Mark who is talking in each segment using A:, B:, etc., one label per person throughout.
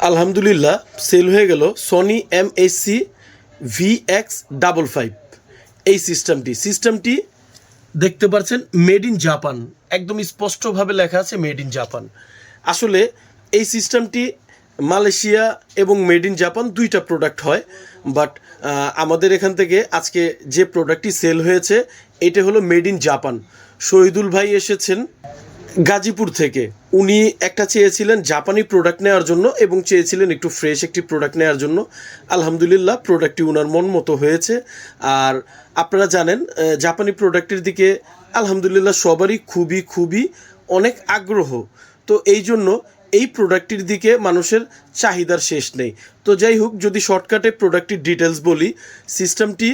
A: আলহামদুলিল্লাহ সেল হয়ে গেল Sony M SC V X double five এই সিস্টেমটি সিস্টেমটি দেখতে পাচ্ছেন মেড ইন জাপান একদম স্পষ্টভাবে লেখা আছে মেড ইন জাপান আসলে এই সিস্টেমটি মালয়েশিয়া এবং মেড ইন জাপান দুইটা প্রোডাক্ট হয় বাট আমাদের এখান থেকে আজকে যে প্রোডাক্টটি সেল হয়েছে, এটা হলো মেড ইন জাপান। শহীদুল ভাই এসেছেন গাজীপুর থেকে। উনি একটা চেয়েছিলেন জাপানি প্রোডাক্ট নেওয়ার জন্য এবং চেয়েছিলেন একটু ফ্রেশ একটি প্রোডাক্ট নেওয়ার জন্য। আলহামদুলিল্লাহ প্রোডাক্টটি ওনার মন মতো হয়েছে। আর আপনারা জানেন জাপানি প্রোডাক্টের দিকে আলহামদুলিল্লাহ সবারই খুবই খুবই অনেক আগ্রহ। তো এই জন্য এই প্রোডাক্টটির দিকে মানুষের চাহিদার শেষ নেই। তো যাই হোক, যদি শর্টকাটে প্রোডাক্টটির ডিটেলস বলি সিস্টেমটি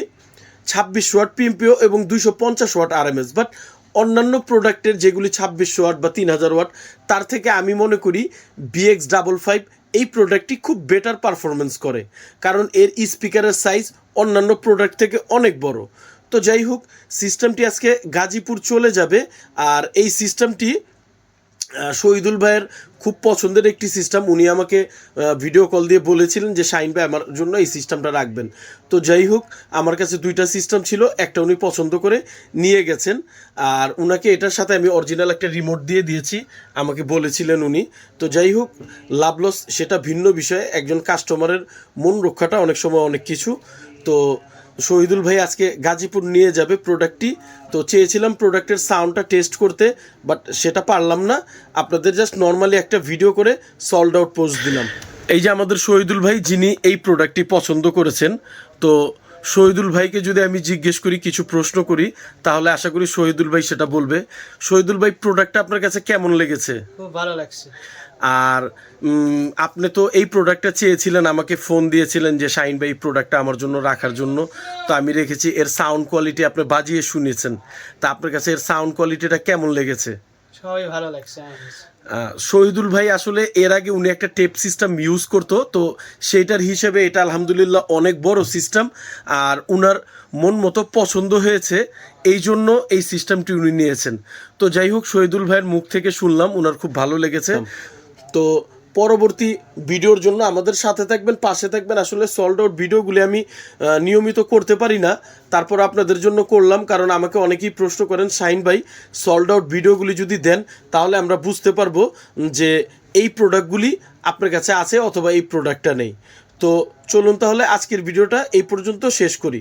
A: ছাব্বিশ ওয়াট পিএমপিও এবং দুইশো পঞ্চাশ ওয়াট আরএমএস বাট অন্যান্য প্রোডাক্টের যেগুলি ছাব্বিশশো ওয়াট বা তিন হাজার ওয়াট, তার থেকে আমি মনে করি বিএক্স ডাবল ফাইভ এই প্রোডাক্টটি খুব বেটার পারফরমেন্স করে। কারণ এর স্পিকারের সাইজ অন্যান্য প্রোডাক্ট থেকে অনেক বড়। তো যাই হোক সিস্টেমটি আজকে গাজীপুর চলে যাবে, আর এই সিস্টেমটি শহীদুল ভাইয়ের খুব পছন্দের একটি সিস্টেম উনি আমাকে ভিডিও কল দিয়ে বলেছিলেন যে শাইন ভাই, আমার জন্য এই সিস্টেমটা রাখবেন। তো যাই হোক, আমার কাছে দুইটা সিস্টেম ছিল। একটা উনি পছন্দ করে নিয়ে গেছেন, আর উনাকে এটার সাথে আমি অরিজিনাল একটা রিমোট দিয়ে দিয়েছি, আমাকে বলেছিলেন উনি। তো যাই হোক লাভ লস সেটা ভিন্ন বিষয়ে। একজন কাস্টমারের মন রক্ষাটা অনেক সময় অনেক কিছু। তো শহীদুল ভাই আজকে গাজীপুর নিয়ে যাবে প্রোডাক্টটি তো চেয়েছিলাম প্রোডাক্টের সাউন্ডটা টেস্ট করতে বাট সেটা পারলাম না। আপনাদের জাস্ট নর্মালি একটা ভিডিও করে সল্ড আউট পোস্ট দিলাম। এই যে আমাদের শহীদুল ভাই, যিনি এই প্রোডাক্টটি পছন্দ করেছেন, তো শহীদুল ভাইকে যদি আমি জিজ্ঞেস করি কিছু প্রশ্ন করি তাহলে আশা করি শহীদুল ভাই সেটা বলবে। শহীদুল ভাই প্রোডাক্টটা আপনার কাছে কেমন লেগেছে?
B: খুব ভালো লাগছে।
A: আর আপনি তো এই প্রোডাক্টটা চেয়েছিলেন আমাকে ফোন দিয়েছিলেন যে শাইন ভাই এই প্রোডাক্টটা আমার জন্য রাখার জন্য। তো আমি রেখেছি এর সাউন্ড কোয়ালিটি আপনি বাজিয়ে শুনেছেন। তা আপনার কাছে এর সাউন্ড কোয়ালিটিটা কেমন লেগেছে?
B: সবাই ভালো লাগছে
A: শহীদুল ভাই আসলে এর আগে উনি একটা টেপ সিস্টেম ইউজ করতো তো সেইটার হিসেবে এটা আলহামদুলিল্লাহ অনেক বড় সিস্টেম আর উনার মন মতো পছন্দ হয়েছে এই জন্য এই সিস্টেমটি উনি নিয়েছেন। তো যাই হোক শহীদুল ভাইয়ের মুখ থেকে শুনলাম উনার খুব ভালো লেগেছে। তো পরবর্তী ভিডিওর জন্য আমাদের সাথে থাকবেন, পাশে থাকবেন। আসলে সল্ড আউট ভিডিওগুলি আমি নিয়মিত করতে পারি না। তারপর আপনাদের জন্য করলাম, কারণ আমাকে অনেকেই প্রশ্ন করেন শাইন ভাই সল্ড আউট ভিডিওগুলি যদি দেন, তাহলে আমরা বুঝতে পারব যে এই প্রোডাক্টগুলি আপনার কাছে আছে অথবা এই প্রোডাক্টটা নেই। তো চলুন তাহলে আজকের ভিডিওটা এই পর্যন্ত শেষ করি।